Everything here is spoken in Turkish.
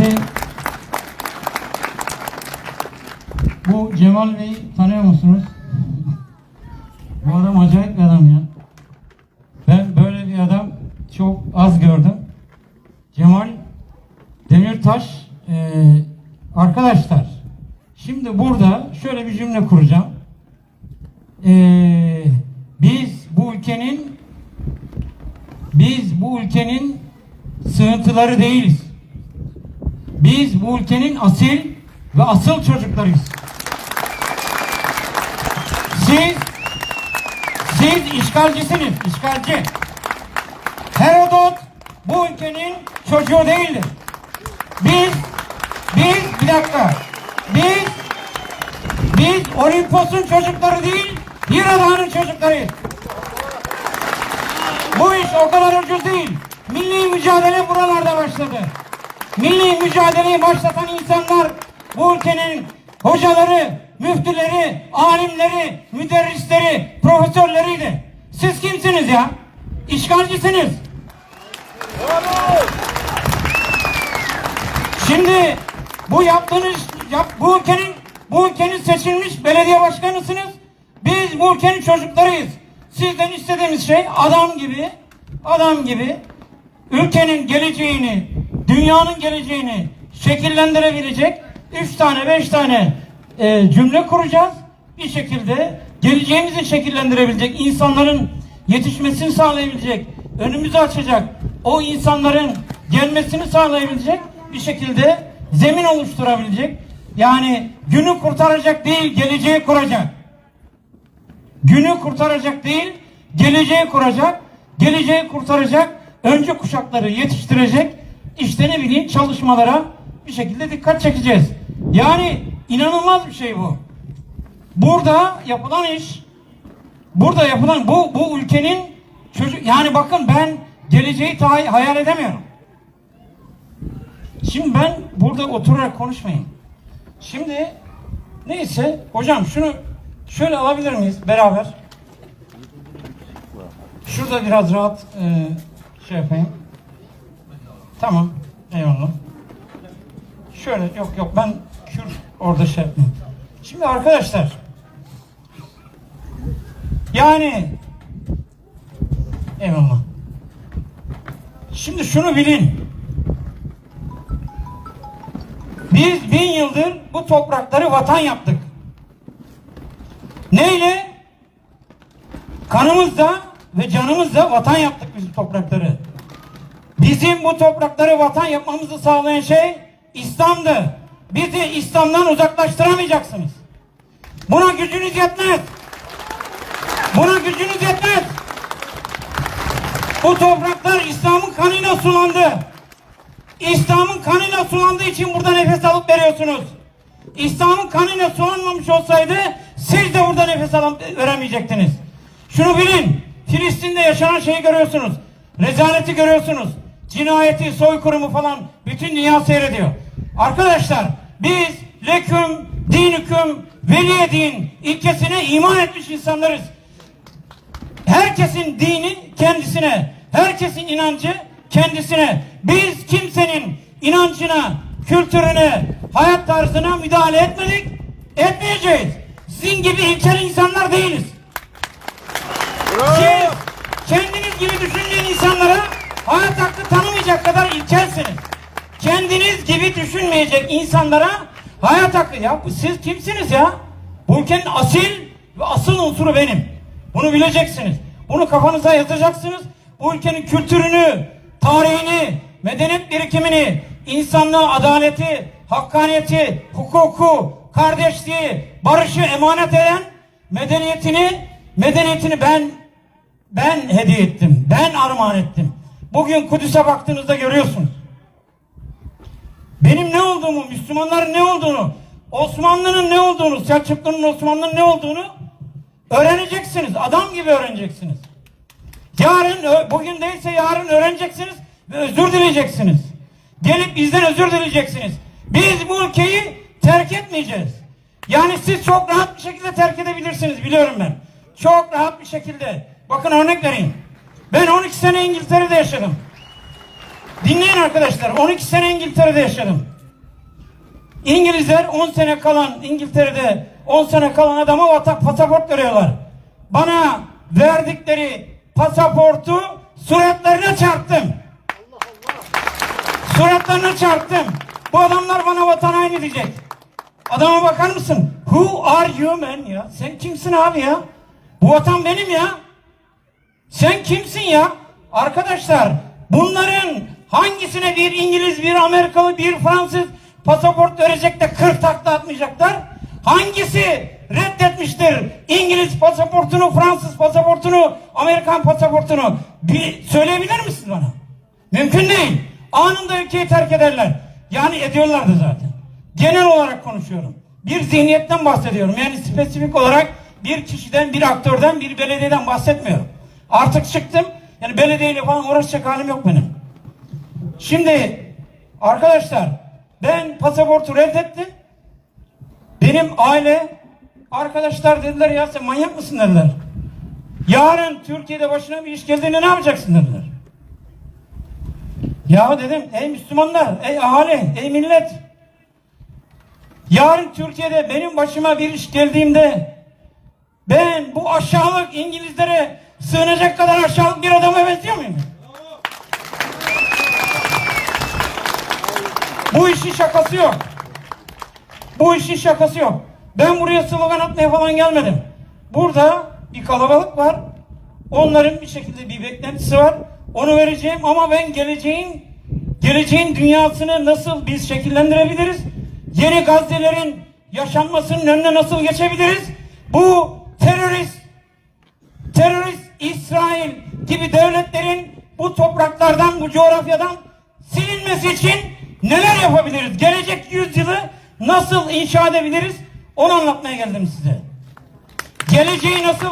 Şimdi bu Cemal Bey'i tanıyor musunuz? Bu adam acayip bir adam ya. Ben böyle bir adam çok az gördüm. Cemal Demirtaş eee arkadaşlar şimdi burada şöyle bir cümle kuracağım. Eee, biz bu ülkenin biz bu ülkenin sığıntıları değiliz. Biz bu ülkenin asil ve asıl çocuklarıyız. Siz siz işgalcisiniz, işgalci. Herodot bu ülkenin çocuğu değildir. Biz, biz, bir dakika, biz, biz Olimpos'un çocukları değil, Hiradağ'ın çocuklarıyız. Bu iş o kadar ucuz değil. Milli mücadele buralarda başladı. Milli mücadeleyi başlatan insanlar bu ülkenin hocaları, müftüleri, alimleri, müderrisleri, profesörleriydi. Siz kimsiniz ya? İşgalcisiniz. Şimdi bu yaptığınız yap, bu ülkenin bu ülkenin seçilmiş belediye başkanısınız. Biz bu ülkenin çocuklarıyız. Sizden istediğimiz şey adam gibi adam gibi ülkenin geleceğini, dünyanın geleceğini şekillendirebilecek üç tane beş tane e, cümle kuracağız. Bir şekilde geleceğimizi şekillendirebilecek insanların yetişmesini sağlayabilecek, önümüzü açacak, o insanların gelmesini sağlayabilecek bir şekilde zemin oluşturabilecek. Yani günü kurtaracak değil, geleceği kuracak. Günü kurtaracak değil, geleceği kuracak, geleceği kurtaracak, önce kuşakları yetiştirecek, işte ne bileyim çalışmalara bir şekilde dikkat çekeceğiz. Yani inanılmaz bir şey bu. Burada yapılan iş, burada yapılan bu bu ülkenin çocuk yani bakın ben geleceği hayal edemiyorum. Şimdi ben burada oturarak konuşmayayım. Şimdi neyse hocam şunu şöyle alabilir miyiz beraber? Şurada biraz rahat e, şey yapayım. Tamam. Eyvallah. Şöyle yok yok ben kür orada şey yapmayayım. Şimdi arkadaşlar yani eyvallah. Şimdi şunu bilin. Biz bin yıldır bu toprakları vatan yaptık. Neyle? Kanımızla ve canımızla vatan yaptık biz bu toprakları. Bizim bu toprakları vatan yapmamızı sağlayan şey İslam'dı. Bizi İslam'dan uzaklaştıramayacaksınız. Buna gücünüz yetmez. Buna gücünüz yetmez. Bu topraklar İslam'ın kanıyla sulandı. İslam'ın kanıyla sulandığı için burada nefes alıp veriyorsunuz. İslam'ın kanıyla sulanmamış olsaydı siz de burada nefes alıp veremeyecektiniz. Şunu bilin. Filistin'de yaşanan şeyi görüyorsunuz. Rezaleti görüyorsunuz. Cinayeti, soykırımı falan bütün dünya seyrediyor. Arkadaşlar biz leküm, dinüküm, veliye din ilkesine iman etmiş insanlarız. Herkesin dini kendisine, herkesin inancı kendisine. Biz kimsenin inancına, kültürüne, hayat tarzına müdahale etmedik, etmeyeceğiz. Sizin gibi ilkel insanlar değiliz. Siz kendiniz gibi düşünmeyen insanlara hayat hakkı tanımayacak kadar ilkelsiniz. Kendiniz gibi düşünmeyecek insanlara hayat hakkı ya siz kimsiniz ya? Bu ülkenin asil ve asıl unsuru benim. Bunu bileceksiniz. Bunu kafanıza yazacaksınız. Bu ülkenin kültürünü, tarihini, medeniyet birikimini, insanlığı, adaleti, hakkaniyeti, hukuku, kardeşliği, barışı emanet eden medeniyetini, medeniyetini ben ben hediye ettim. Ben armağan ettim. Bugün Kudüs'e baktığınızda görüyorsunuz. Benim ne olduğumu, Müslümanların ne olduğunu, Osmanlı'nın ne olduğunu, Selçuklu'nun Osmanlı'nın ne olduğunu öğreneceksiniz. Adam gibi öğreneceksiniz. Yarın, bugün değilse yarın öğreneceksiniz ve özür dileyeceksiniz. Gelip bizden özür dileyeceksiniz. Biz bu ülkeyi terk etmeyeceğiz. Yani siz çok rahat bir şekilde terk edebilirsiniz biliyorum ben. Çok rahat bir şekilde. Bakın örnek vereyim. Ben 12 sene İngiltere'de yaşadım. Dinleyin arkadaşlar. 12 sene İngiltere'de yaşadım. İngilizler 10 sene kalan İngiltere'de 10 sene kalan adama vatan pasaport veriyorlar. Bana verdikleri pasaportu suratlarına çarptım. Suratlarına çarptım. Bu adamlar bana vatan haini diyecek. Adama bakar mısın? Who are you man ya? Sen kimsin abi ya? Bu vatan benim ya. Sen kimsin ya? Arkadaşlar bunların hangisine bir İngiliz, bir Amerikalı, bir Fransız pasaport verecek de 40 takla atmayacaklar? Hangisi reddetmiştir İngiliz pasaportunu, Fransız pasaportunu, Amerikan pasaportunu? Bir söyleyebilir misiniz bana? Mümkün değil. Anında ülkeyi terk ederler. Yani ediyorlardı zaten. Genel olarak konuşuyorum. Bir zihniyetten bahsediyorum. Yani spesifik olarak bir kişiden, bir aktörden, bir belediyeden bahsetmiyorum. Artık çıktım. Yani belediyeyle falan uğraşacak halim yok benim. Şimdi arkadaşlar ben pasaportu reddettim. Benim aile arkadaşlar dediler ya sen manyak mısın dediler. Yarın Türkiye'de başına bir iş geldiğinde ne yapacaksın dediler. Ya dedim ey Müslümanlar, ey ahali, ey millet. Yarın Türkiye'de benim başıma bir iş geldiğimde ben bu aşağılık İngilizlere sığınacak kadar aşağılık bir adama benziyor muyum? Bu işin şakası yok. Bu işin şakası yok. Ben buraya slogan atmaya falan gelmedim. Burada bir kalabalık var. Onların bir şekilde bir beklentisi var. Onu vereceğim ama ben geleceğin geleceğin dünyasını nasıl biz şekillendirebiliriz? Yeni Gazze'lerin yaşanmasının önüne nasıl geçebiliriz? Bu terörist terörist İsrail gibi devletlerin bu topraklardan, bu coğrafyadan silinmesi için neler yapabiliriz? Gelecek yüzyılı nasıl inşa edebiliriz? Onu anlatmaya geldim size. Geleceği nasıl